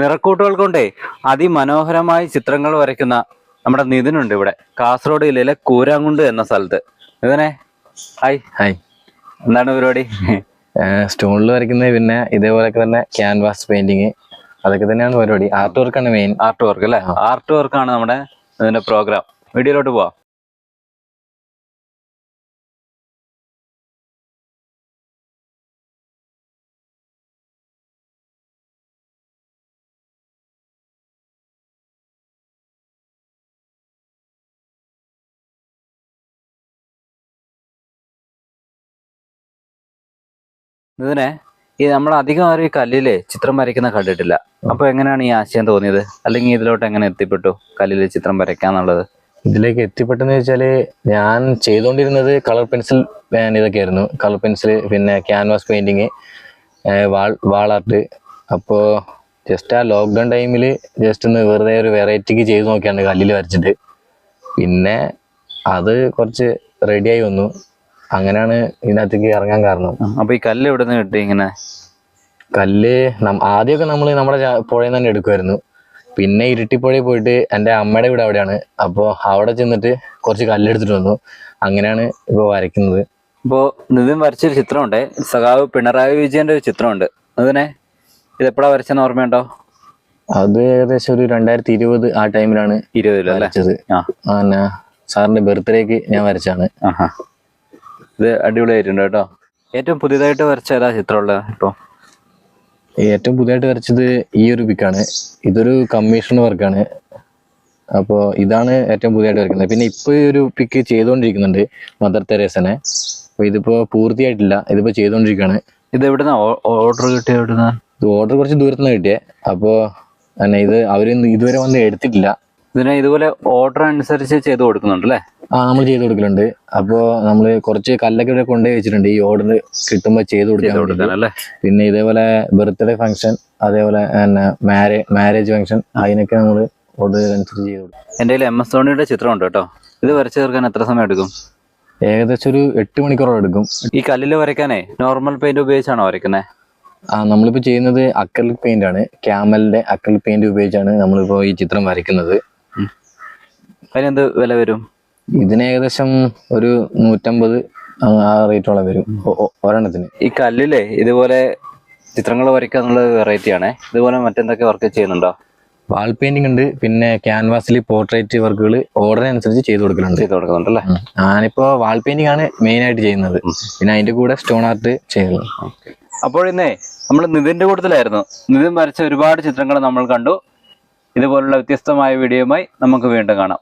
നിറക്കൂട്ടുകൾ കൊണ്ടേ അതിമനോഹരമായി ചിത്രങ്ങൾ വരയ്ക്കുന്ന നമ്മുടെ നിതിനുണ്ട് ഇവിടെ. കാസർഗോഡ് ജില്ലയിലെ കൂരാങ്കുണ്ട് എന്ന സ്ഥലത്ത്. നിതിനെ ഹായ് ഹായ് എന്താണ് പരിപാടി? സ്റ്റോണിൽ വരയ്ക്കുന്നത് പിന്നെ ഇതേപോലൊക്കെ തന്നെ ക്യാൻവാസ് പെയിന്റിങ് അതൊക്കെ തന്നെയാണ് പരിപാടി. ആർട്ട് വർക്കാണ് മെയിൻ ആർട്ട് വർക്ക് അല്ലേ ആർട്ട് വർക്കാണ് നമ്മുടെ ഇതിന്റെ പ്രോഗ്രാം വീഡിയോയിലോട്ട് പോവാം. ഇതിനെ ഈ നമ്മൾ അധികം ആരും ഈ കല്ലിൽ ചിത്രം വരയ്ക്കുന്ന കണ്ടിട്ടില്ല. അപ്പൊ എങ്ങനെയാണ് ഈ ആശയം തോന്നിയത്? അല്ലെങ്കിൽ ഇതിലോട്ട് എങ്ങനെ എത്തിപ്പെട്ടു കല്ലിൽ ചിത്രം വരയ്ക്കാന്നുള്ളത്? ഇതിലേക്ക് എത്തിപ്പെട്ടെന്ന് വെച്ചാൽ ഞാൻ ചെയ്തുകൊണ്ടിരുന്നത് കളർ പെൻസിൽ ഇതൊക്കെ ആയിരുന്നു കളർ പെൻസിൽ പിന്നെ canvas painting wall wall art. അപ്പോൾ ജസ്റ്റ് ആ ലോക്ക്ഡൗൺ ടൈമിൽ ജസ്റ്റ് ഒന്ന് വെറുതെ ഒരു വെറൈറ്റിക്ക് ചെയ്ത് നോക്കിയാണ് കല്ലിൽ വരച്ചിട്ട്. പിന്നെ അത് കുറച്ച് റെഡിയായി വന്നു. അങ്ങനെയാണ് ഇതിനകത്തേക്ക് ഇറങ്ങാൻ കാരണം. അപ്പൊ ഈ കല്ല് എവിടെ നിന്ന് കിട്ടി ഇങ്ങനെ? കല്ല് ആദ്യമൊക്കെ നമ്മൾ നമ്മുടെ പുഴയിൽ നിന്ന് തന്നെ എടുക്കുമായിരുന്നു പിന്നെ ഇരുട്ടിപ്പുഴയിൽ പോയിട്ട് എന്റെ അമ്മയുടെ വീട് അവിടെയാണ്. അപ്പോൾ അവിടെ ചെന്നിട്ട് കുറച്ച് കല്ലെടുത്തിട്ട് വന്നു. അങ്ങനെയാണ് ഇപ്പൊ വരയ്ക്കുന്നത്. ഇപ്പോ നിതിൻ വരച്ചൊരു ചിത്രമുണ്ട്. സഖാവ് പിണറായി വിജയന്റെ ഒരു ചിത്രമുണ്ട്. അതിനെ ഇത് എപ്പോഴാ വരച്ചെന്ന് ഓർമ്മയുണ്ടോ? അത് ഏകദേശം ഒരു രണ്ടായിരത്തി ഇരുപത് ആ ടൈമിലാണ് ഇരുപതിലോ അല്ലേ വരച്ചത്. സാറിന്റെ ബർത്ത്ഡേക്ക് ഞാൻ വരച്ചാണ് ആഹാ. ഇത് അടിപൊളിയായിട്ടുണ്ട് കേട്ടോ. ഏറ്റവും പുതിയതായിട്ട് വരച്ച ഏതാ ചിത്രമുള്ള ഇപ്പൊ? ഏറ്റവും പുതിയതായിട്ട് വരച്ചത് ഈ ഒരു പിക്കാണ് ഇതൊരു കമ്മീഷൻ വർക്കാണ്. അപ്പോൾ ഇതാണ് ഏറ്റവും പുതിയതായിട്ട് വരയ്ക്കുന്നത് പിന്നെ ഇപ്പോൾ ഈ ഒരു പിക്ക് ചെയ്തുകൊണ്ടിരിക്കുന്നുണ്ട് മദർ തെരേസനെ. അപ്പോൾ ഇതിപ്പോൾ പൂർത്തിയായിട്ടില്ല. ഇതിപ്പോൾ ചെയ്തുകൊണ്ടിരിക്കുകയാണ് ഇത് എവിടുന്ന ഓർഡർ കിട്ടിയ എവിടുന്ന? ഓർഡർ കുറച്ച് ദൂരത്തുനിന്ന് കിട്ടിയേ. അപ്പോൾ തന്നെ ഇത് അവർ ഇതുവരെ വന്ന് എടുത്തിട്ടില്ല. ഇതിനെ ഇതുപോലെ ഓർഡർ അനുസരിച്ച് ചെയ്ത് കൊടുക്കുന്നുണ്ട് അല്ലേ ആ നമ്മൾ ചെയ്ത് കൊടുക്കലുണ്ട്. അപ്പോൾ നമ്മൾ കുറച്ച് കല്ലൊക്കെ ഇവിടെ കൊണ്ടുപോയി വെച്ചിട്ടുണ്ട്. ഈ ഓർഡർ കിട്ടുമ്പോൾ ചെയ്ത് കൊടുക്കാൻ അല്ലേ? പിന്നെ ഇതേപോലെ ബർത്ത്ഡേ ഫംഗ്ഷൻ അതേപോലെ തന്നെ മാരേ മാരേജ് ഫംഗ്ഷൻ അതിനൊക്കെ നമ്മൾ ഓർഡർ അനുസരിച്ച് ചെയ്ത് കൊടുക്കും. എന്റെ കയ്യിൽ എം എസ് ധോണിയുടെ ചിത്രമുണ്ട് കേട്ടോ. ഇത് വരച്ചു തീർക്കാൻ എത്ര സമയം എടുക്കും? ഏകദേശം ഒരു എട്ട് മണിക്കൂറോളം എടുക്കും. ഈ കല്ലിൽ വരയ്ക്കാനേ നോർമൽ പെയിന്റ് ഉപയോഗിച്ചാണോ വരയ്ക്കുന്നത് ആ നമ്മളിപ്പോൾ ചെയ്യുന്നത് അക്രലിക് പെയിന്റ് ആണ്. ക്യാമലിന്റെ അക്രലിക് പെയിന്റ് ഉപയോഗിച്ചാണ് നമ്മളിപ്പോൾ ഈ ചിത്രം വരയ്ക്കുന്നത്. അതിനെന്ത് വില വരും? ഇതിന് ഏകദേശം ഒരു നൂറ്റമ്പത് ആ റേറ്റോളം വരും. ഒരെണ്ണത്തിന്. ഈ കല്ലിലെ ഇതുപോലെ ചിത്രങ്ങൾ വരയ്ക്കുക എന്നുള്ളത് വെറൈറ്റി ആണേ. ഇതുപോലെ മറ്റെന്തൊക്കെ വർക്ക് ചെയ്യുന്നുണ്ടോ? വാൾ പെയിന്റിംഗ് ഉണ്ട് പിന്നെ ക്യാൻവാസിൽ പോർട്രേറ്റ് വർക്കുകൾ ഓർഡർ അനുസരിച്ച് ചെയ്ത് കൊടുക്കലുണ്ട്. ചെയ്ത് കൊടുക്കുന്നുണ്ട് അല്ലേ ഞാനിപ്പോ വാൾ പെയിന്റിംഗ് ആണ് മെയിൻ ആയിട്ട് ചെയ്യുന്നത്. പിന്നെ അതിന്റെ കൂടെ സ്റ്റോൺ ആർട്ട് ചെയ്യുന്നത് അപ്പോൾ ഇന്നേ നമ്മൾ നിതിന്റെ കൂട്ടത്തിലായിരുന്നു. നിതിൻ വരച്ച ഒരുപാട് ചിത്രങ്ങൾ നമ്മൾ കണ്ടു. ഇതുപോലുള്ള വ്യത്യസ്തമായ വീഡിയോയുമായി നമുക്ക് വീണ്ടും കാണാം.